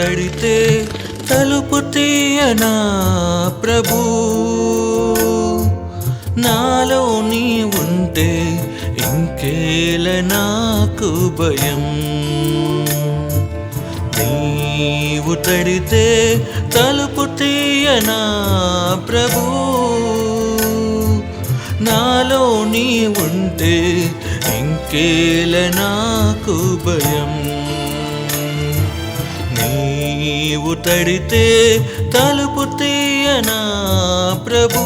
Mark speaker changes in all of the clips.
Speaker 1: తడితే తలుపు తీయనా ప్రభు? నాలో నీ ఉంటే ఇంకేల నాకు భయం? నీవు తడితే తలుపు తీయనా ప్రభు? నాలో నీ ఉంటే ఇంకేల నాకు భయం? నీవు తడితే తలుపు తీయనా ప్రభూ?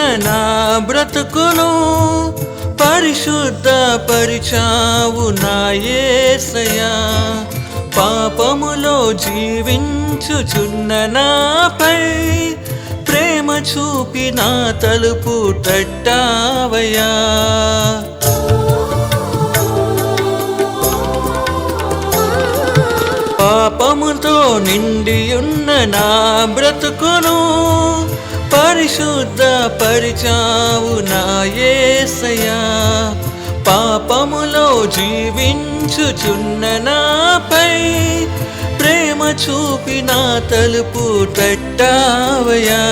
Speaker 1: నిండియున్న నా బ్రతుకును పరిశుద్ధ పరిచావు నా యేసయ్యా పాపములో జీవించుచున్న నాపై ప్రేమ చూపి నా తలుపు తట్టావయా పాపముతో నిండియున్న నా బ్రతుకును పరిశుద్ధ పరిచావు నాయసయా పాపములో జీవించుచున్న నాపై ప్రేమ చూపి నా తలుపు తట్టావయా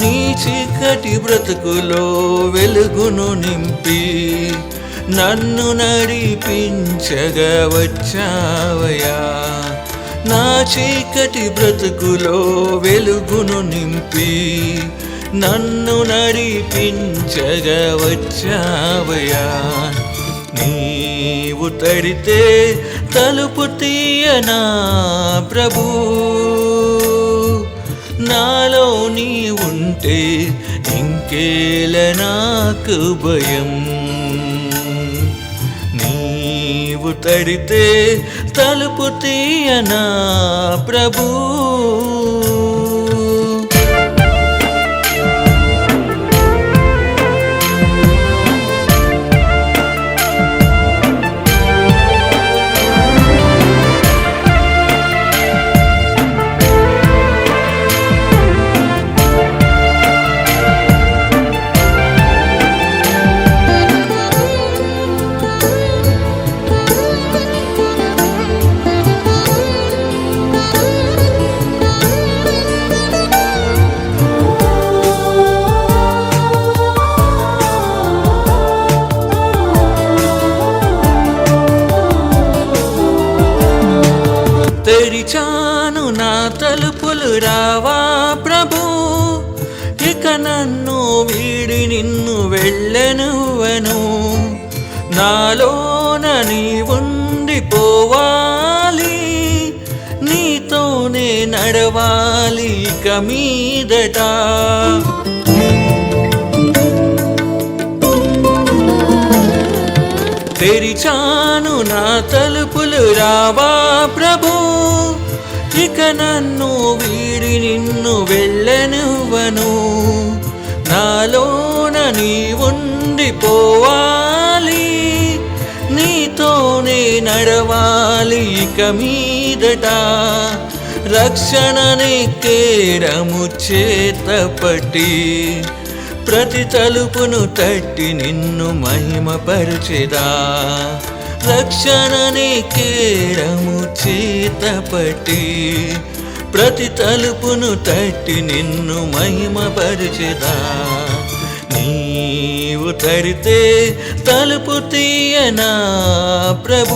Speaker 1: నీ చీకటి బ్రతుకులో వెలుగును నింపి నన్ను నడిపించగా వచ్చావయా నా చీకటి బ్రతుకులో వెలుగును నింపి నన్ను నడిపించగా వచ్చావయా నీవు తడితే తలుపు తీయనా ప్రభు. నాలో నీ ఉంటే ఇంకేల నాకు భయం. నీవు తడితే తలుపు తీయనా ప్రభు? రావా ప్రభు ఇక నన్ను వీడి నిన్ను వెళ్ళనువను నాలోన నీ ఉండిపోవాలి నీతోనే నడవాలి ఇక మీదట. తెరిచాను నా తలుపులు రావా ప్రభు ఇక నన్ను వీడి నిన్ను వెళ్ళనువను. నాలోన నీ ఉండిపోవాలి నీతోనే నడవాలి ఇక మీదట. రక్షణని కేరము చేతపట్టి ప్రతి తలుపును తట్టి నిన్ను మహిమపరచెదా. రక్షణని కేరము చేతపట్టి ప్రతి తలుపును తట్టి నిన్ను మహిమపరచెదా. నీవు తరితే తలుపు తీయనా ప్రభు?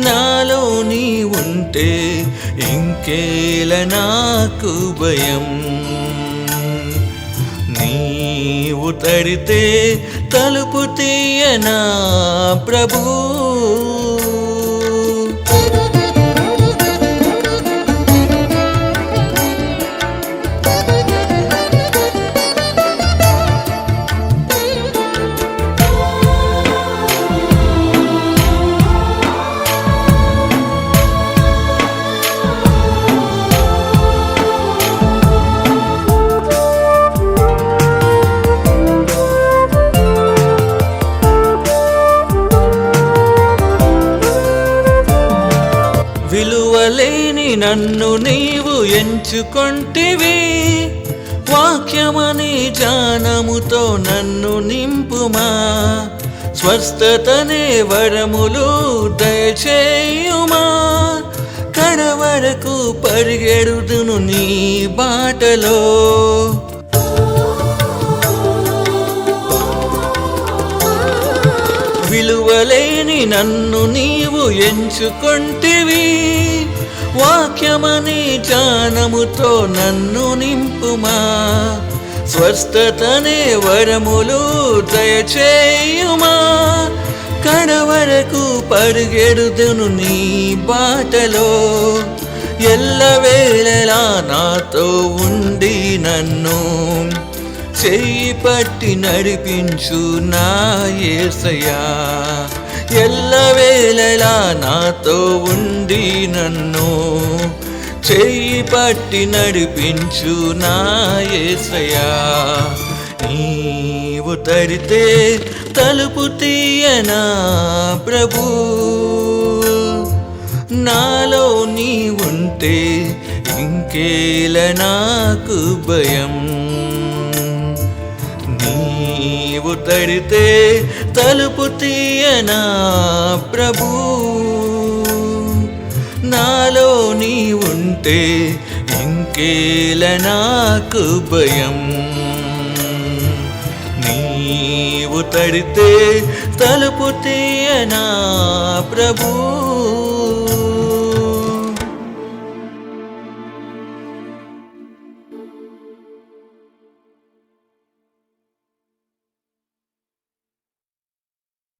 Speaker 1: నాలో నీ ఉంటే ఇంకేల నాకు భయం? నీవు తరితే తలుపు తీయనా ప్రభు? విలువలేని నన్ను నీవు ఎంచుకొంటివి. వాక్యమని జానముతో నన్ను నింపుమా. స్వస్థతనే వరములు దయచేయుమా. కడవరకు పరిగెడుదును నీ బాటలో. నన్ను నీవు ఎంచుకొంటివి. వాక్యమని జానముతో నన్ను నింపుమా. స్వస్థతనే వరములు దయచేయుమా. కడవరకు పరుగెడుదును నీ బాటలో. ఎల్లవేళలా నాతో ఉండి నన్ను చెయ్యి పట్టి నడిపించు నా ఏసయా ఎల్లవేళలా నాతో ఉండి నన్ను చెయ్యి పట్టి నడిపించు నా యేసయ్యా నీవు తరితే తలుపు తీయనా ప్రభు? నాలో నీ ఉంటే ఇంకేల నాకు భయం? నీవు తడితే తలుపు తీయనా ప్రభు? నాలో నీ ఉంటే ఇంకేల నాకు భయం. నీవు తడితే తలుపు తీయనా ప్రభు?